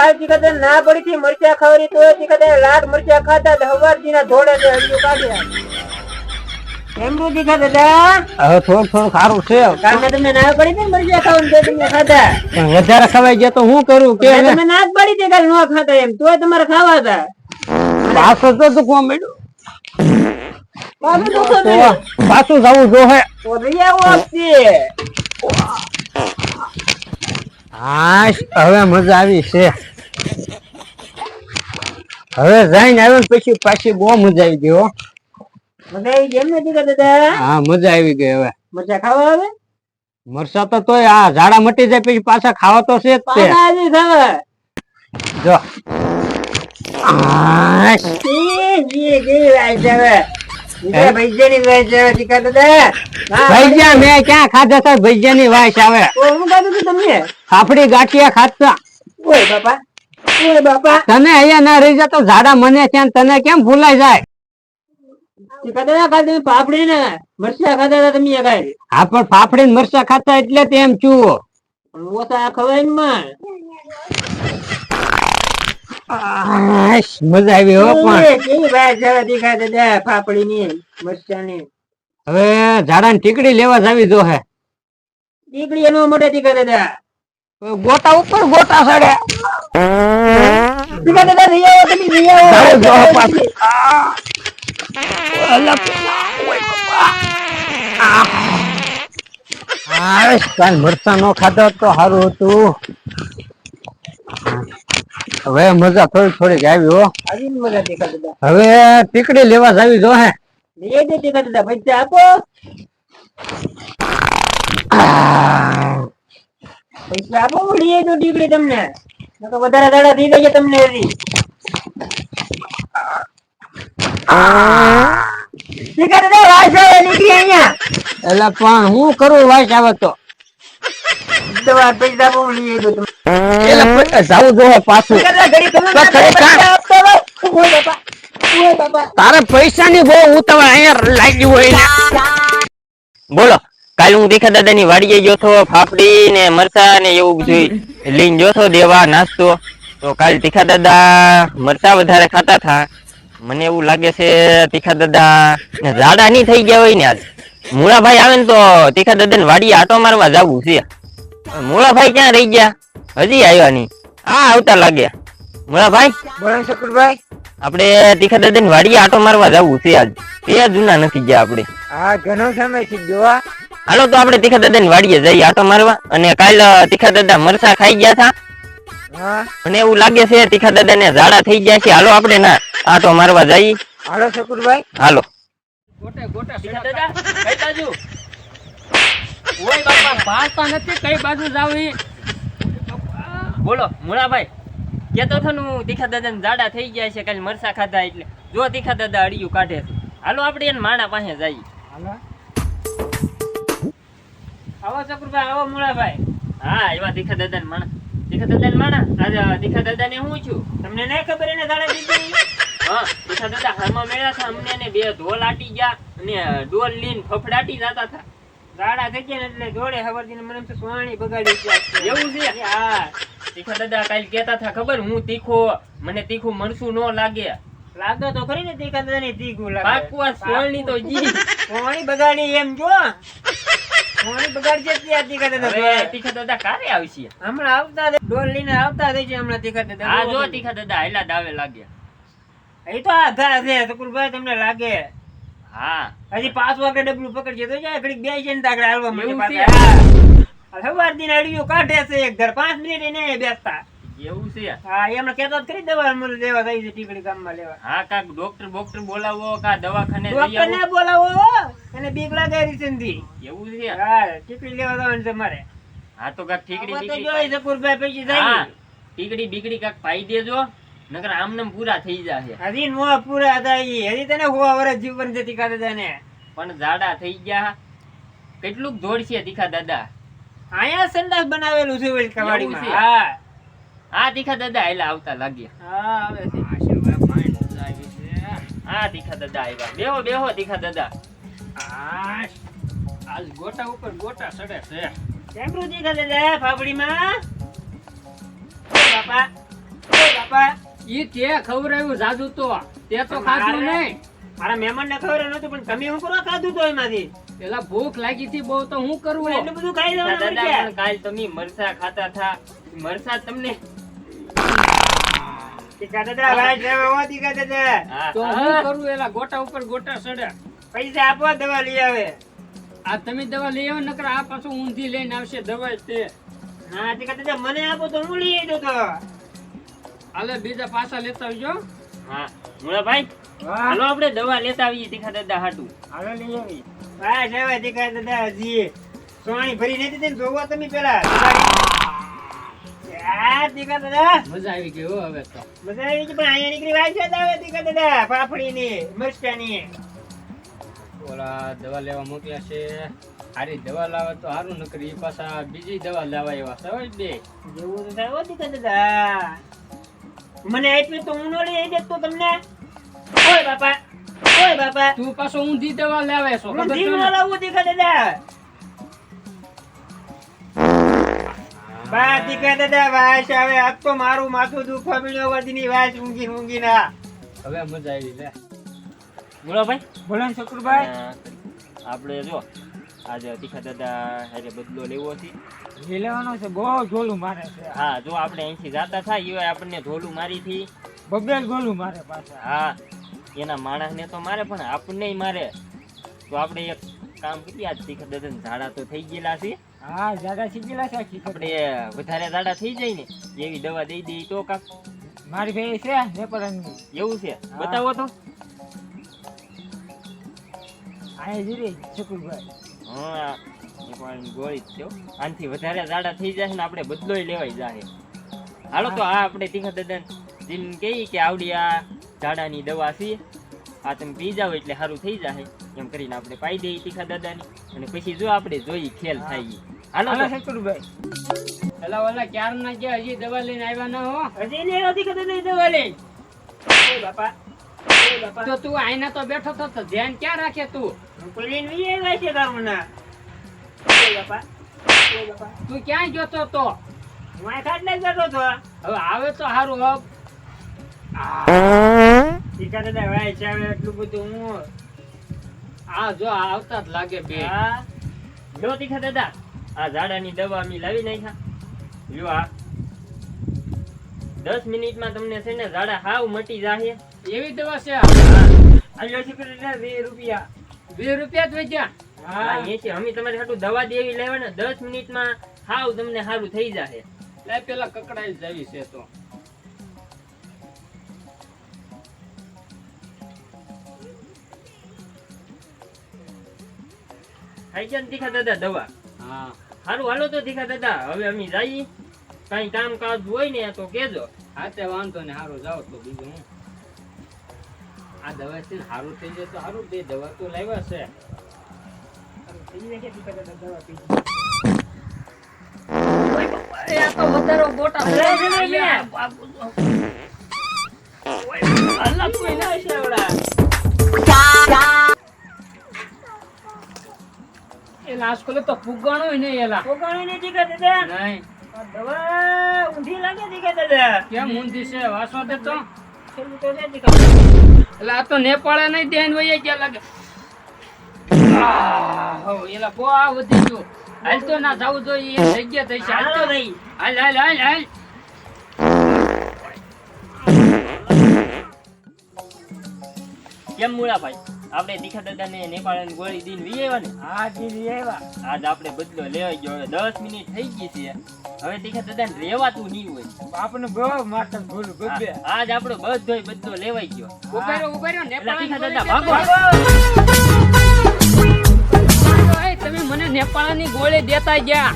કાલ તી કદે ના પડી થી મરચા ખાવરી તો તી કદે લાડ મરચા ખાતા તો હવારજી ના ધોળે કાઢ્યા. તું દાદા? હવે થોડું થોડું સારું છે કાલ તમને ના પડી ને મરચા ખાવાનું તો તમે ખાધા. પણ વધારે ખવાઈ ગયા તો હું કરું? કે તમે ના જ પડી હતી કાલ ન ખાતા એમ. તોય તમારે ખાવા હતા. પાછો તો દુખવા મળ્યું પાછું દુખો તો તો જવું આપતી હા હવે મજા આવી છે. હવે જઈને આવ્યો ને પછી પાછી બહુ મજા આવી ગઈ હો. બધા આવી એમ નથી દાદા? હા મજા આવી ગઈ હવે. મજા ખાવા આવે? મરસા તો તોય આ ઝાડા મટી જાય પછી પાછા ખાવા તો છે જ તે. જો. ફાફડી ગાંઠિયા ખાતા ઓય બાપા. તને અહીંયા ના રહી જતો ઝાડા મને ત્યાં તને કેમ ભૂલાઈ જાય? પાપડી ને મરચા ખાતા તમે હા પણ ને મરચા ખાતા એટલે તેમ ચૂવો ખવાય આશ, મજા આવી હો પણ. એ કેવી વાત છે હવે ઝાડા ની ટીકડી લેવા જાવી જો હે. ટીકડી એનો મોટે તીખા દાદા ગોટા ઉપર ગોટા સડે તીખા દાદા લઈ આવો તમે લઈ આવો જાઓ, જાઓ પાછું. અલગ. આશ, કાલ મરચા નો ખાધા હોત તો સારું હતું હવે મજા થોડી થોડીક આવી હો આવી ને મજા તીખા દાદા હવે ટીકડી લેવા જાવી જો હે લઈ આવજો તીખા દાદા પૈસા આપો પૈસા આપો હું તો દીકરી તમને. વધારે દાડા થઈ જાય તમને હજી એટલે પણ હું કરું વાસ આવે તો? પૈસા બહુ લઈ ઘડી તમે. તો ઘડી પૈસા તારે પૈસાની બહુ ઉતાવળ અહીંયા લાગી હોય. બોલો. કાલે હું દેખા દાદા ની વાડીએ ગયો છો ફાફડી ને મરચા ને એવું લઈને ગયો છો દેવા નાસ્તો. તો કાલ તીખા દાદા મરચા વધારે ખાતા હતા. મને એવું લાગે છે તીખા દાદા ઝાડા નહીં થઈ ગયા હોય ને આજ. મૂળાભાઈ આવે ને તો તીખા દાદા ને વાડીએ આટો મારવા જવું છે. મૂળાભાઈ ક્યાં રહી ગયા? હજી આવ્યા નહીં. આ આવતા લાગ્યા. મૂળાભાઈ? બોલો શકુરભાઈ. આપણે તીખા દાદા ની વાડીએ આટો મારવા જવું છે આજ. એ જૂના નથી ગયા આપણે. હા ઘણો સમયથી જોવા. હાલો તો આપણે તીખા દાદા ની વાડીએ જઈએ. આટો મારવા. અને કાલ તીખા દાદા મરસા ખાઈ ગયા હતા. મને એવું લાગે છે તીખા દાદા ને ઝાડા થઈ ગયા છે. હાલો આપણે ના આટો મારવા જઈએ. હાલો શકુરભાઈ. હાલો. ગોટે ગોટે તીખા દાદા કઈ બાજુ? ઓય બાપા પાડતા નથી કઈ બાજુ જાવ બોલો મુળાભાઈ કેતો હતો ને હું તીખા દાદા ને જાડા થઈ ગયા છે કાલે મરસા ખાધા એટલે. જો તીખા દાદા અડિયું કાઢે છે. હાલો આપણે એને માણા પાસે જઈએ. આવો ચક્રુભાઈ આવો મુળાભાઈ હા એવા દીખા દાદા માણા. દીખા દાદા માણા? આજે દીખા દાદા ને હું છું? તમને નહીં ખબર એને દાડા દીધી? હા દીખા દાદા હારમાં મેળ્યા હતા અમને ને બે ઢોલ આટી ગયા અને ઢોલ લીન ફફડાટી જતા હતા. દાડા થઈ ગયા એટલે જોડે ખબર મને તો સોણી બગાડી એવું છે? હા. દીખા દાદા કાલ કેતા હતા ખબર હું તીખો મને તીખું મરસું ન લાગે. લાગે તો ખરી ને તીખા દાદા ને તીખું લાગે. પાકું આ સોળની તો જી. સોણી બગાડી એમ જો. સોહાણી બગાડશે ત્યાં તીખા દાદા તીખા દાદા કારે આવશે હમણાં આવતા ડોલ લઈને આવતા થઈ છે હમણાં તીખા દાદા આ જો તીખા દાદા હેલા દાવે લાગ્યા એ તો આધા છે તમને લાગે. હા. હજી પાંચ વાગે ડબલું પકડશે તો જાય ઘડીક બે છે ને તાકડે હાલવા મળે પાછા. સવાર દિન અડિયું કાઢે છે એક ઘર પાંચ મિનિટ એને બેસતા. એવું છે? હા એમને કેતો કરી દેવા મને લેવા થઈ છે ટીકડી ગામમાં લેવા. હા કાક ડોક્ટર બોક્ટર બોલાવો કા દવાખાને ડોક્ટર ને બોલાવો એને બીક લાગે રીસનથી એવું છે? હા ટીકડી લેવા જવાનું છે મારે. હા તો કાક ઠીકડી બીકડી તો જોઈ શકુરભાઈ પછી હા જાય ટીકડી બીકડી કાક પાઈ દેજો નકર આમનેમ પૂરા થઈ જશે. હજી નો પૂરા થાય હજી તને હોવા વરસ જીવન જતી કાઢે તને પણ જાડા થઈ ગયા. કેટલું દોડશે દીખા દાદા. અહીંયા સંડાસ બનાવેલું છે વળી કવાડીમાં? હા. આ દીખા દાદા એટલે આવતા લાગ્યા. હા આવે છે. આ તીખા દાદા આવ્યા બેહો બેહો દીખા દાદા. આજ ગોટા ઉપર ગોટા સડે છે. કેમ રુચિ કરે છે ફાફડીમાં? ઓ બાપા બાપા. ઈ તે ખવડાવ્યું જાદુ તો. તે તો ખાધું નહીં. મારા મહેમાન ને ખબર નતું પણ તમે હું કરવા ખાધું તો એમાંથી? પેલા ભૂખ લાગી હતી બહુ તો હું કરું એટલું બધું ખાઈ દાદા કાલ તમે મરસા ખાતા થા મરસા તમને તો હું કરું એલા ગોટા ઉપર ગોટા સડે. પૈસા આપો દવા લઈ આવે. આ તમે દવા લઈ આવો નકર આ પાછું ઊંધી લઈને આવશે દવા તે. હા ટીકા દાદા મને આપો તો હું લઈ આવ્યો તો. હાલે બીજા પાછા લેતા આવજો. હા મુળાભાઈ હાલો આપણે દવા લેતા આવીએ તીખા દાદા હાટું. હાલો લઈ આવી ભાઈ સાહેબ ટીકા દાદા હજી સોણી ભરી નથી જોવો તમે પેલા. આ ટીકા દાદા. મજા આવી ગઈ હો હવે તો. બધા આવી ગઈ, પણ અહીંયા નીકળી વાત છે આવે ટીકા દાદા પાપડીની મરચાની ઓલા દવા લેવા મોકલ્યા છે. સારી દવા લાવે તો સારું નકરી પાછા બીજી દવા લાવા એવા સવાય બે. જેવું તો થાય હો દાદા. મને આપી તો હું નો લઈ આવી દેતો તો તમને? ઓય બાપા ઓય બાપા. તું પાછો ઊંધી દવા લાવે છો ધીમો ને? લાવું દીકા દાદા. બા ટીકા દાદા વાસ આવે આજ તો મારું માથું દુખવા મળ્યો વધીની વાસ ઊંઘી ઊંઘી ના હવે મજા આવી લે. મુળાભાઈ બોલો શકુરભાઈ આપણે જો આજે તીખા દાદા હારે બદલો લેવો છે લેવાનો છે બહુ ઝોલું મારે છે. હા જો આપણે અહીંથી જાતા થાય એવા આપણને ઝોલું મારી થી બબેલ ગોલું મારે પાછા. હા એના માણસને તો મારે પણ આપણને મારે. તો આપણે એક કામ કરીએ. આજ તીખા દાદા ઝાડા તો થઈ ગયેલા છે. હા ઝાડા થઈ ગયેલા છે આપણે વધારે ઝાડા થઈ જાય ને એવી દવા દઈ દઈ તો કાક મારી ભાઈ છે નેપરાની એવું છે. બતાવો તો. આયા જીરી શકુરભાઈ હા એ પણ ગોળી જ છે હો. વધારે ઝાડા થઈ જાય ને આપણે બદલોય લેવાય જાય હાલો તો આ આપણે તીખા દદન જીન કહી કે આવડી આ ઝાડાની દવા છે. આ તમે પી જાઓ એટલે સારું થઈ જાય એમ કરીને આપણે પાઈ દઈએ તીખા દાદાની. અને પછી જો આપણે જોઈ ખેલ થાય. હાલો શંકરભાઈ. પેલા ઓલા ક્યાર ના ગયા? હજી દવા લઈને આવ્યા ન હો? હજી નહીં નથી કદે નહીં દવા લઈ. બાપા બાપા. તો તું આઈના તો બેઠો તો તો ધ્યાન ક્યાં રાખે તું? હું કોઈ લઈને આવ્યા છે ગામના. બાપા તું ક્યાં જોતો તો હું આ છો. હવે આવે તો સારું હબ ટીકા દાદા ભાઈ છે હવે એટલું બધું હું આ જો આવતા જ લાગે બે. જો તીખા દાદા આ ઝાડાની દવા અમે લાવી નાખ્યા. જો આ. દસ મિનિટમાં તમને છે ને ઝાડા હાવ મટી જાહે. એવી દવા છે આ? વીસ રૂપિયા. બે રૂપિયા જ વેચ્યા? હા. એ છે. અમે તમારે હાટું દવા દેવી લેવા ને દસ મિનિટમાં હાવ તમને સારું થઈ જાહે. પેલા કકડાઈ જાવી છે તો. ખાઈ ગયા ને તીખા દાદા દવા? હા. સારું હાલો તો તીખા દાદા હવે અમે જઈએ. કઈ કામ કાજ હોય ને તો કેજો. હા તે વાંધો ને સારું જાઓ તો બીજું હું. આ દવા છે સારું થઈ જાય તો સારું બે દવા તો લાવ્યા છે. એ વધારો એલા આજકાલ તો ફુગાણો ને નહીં એલા પોકાણી ને ટીકા દાદા. નહીં. દવા ઊંધી લાગે ટીકા દાદા. કેમ ઊંધી છે? વાસો દે તો. એટલે આ તો નેપાળે નહીં ધ્યાન વહી ગયા લાગે? એલા બહુ આ વધી ગયું. હાલ તો ના જવું જોઈએ એ જગ્યા થઈ છે. હાલ તો. ભાઈ. હાલ હાલ હાલ હાલ. કેમ મુળાભાઈ આપણે તીખા દાદા ને નેપાળ ગોળી દીન વી આવ્યા ને? હા દીદી આવ્યા. આજ આપણે બદલો લેવા ગયો હવે દસ મિનિટ થઈ ગઈ છે. હવે તીખા દાદા ને રેવાતું નહીં હોય. આપણને બહુ મારતા ભૂલ ગબ્બે આજ આપણો બધોય બદલો લેવાઈ ગયો. ઉભેરો ઉભેરો નેપાળ તીખા દાદા ભાગો. તમે મને નેપાળની ગોળી દેતા ગયા.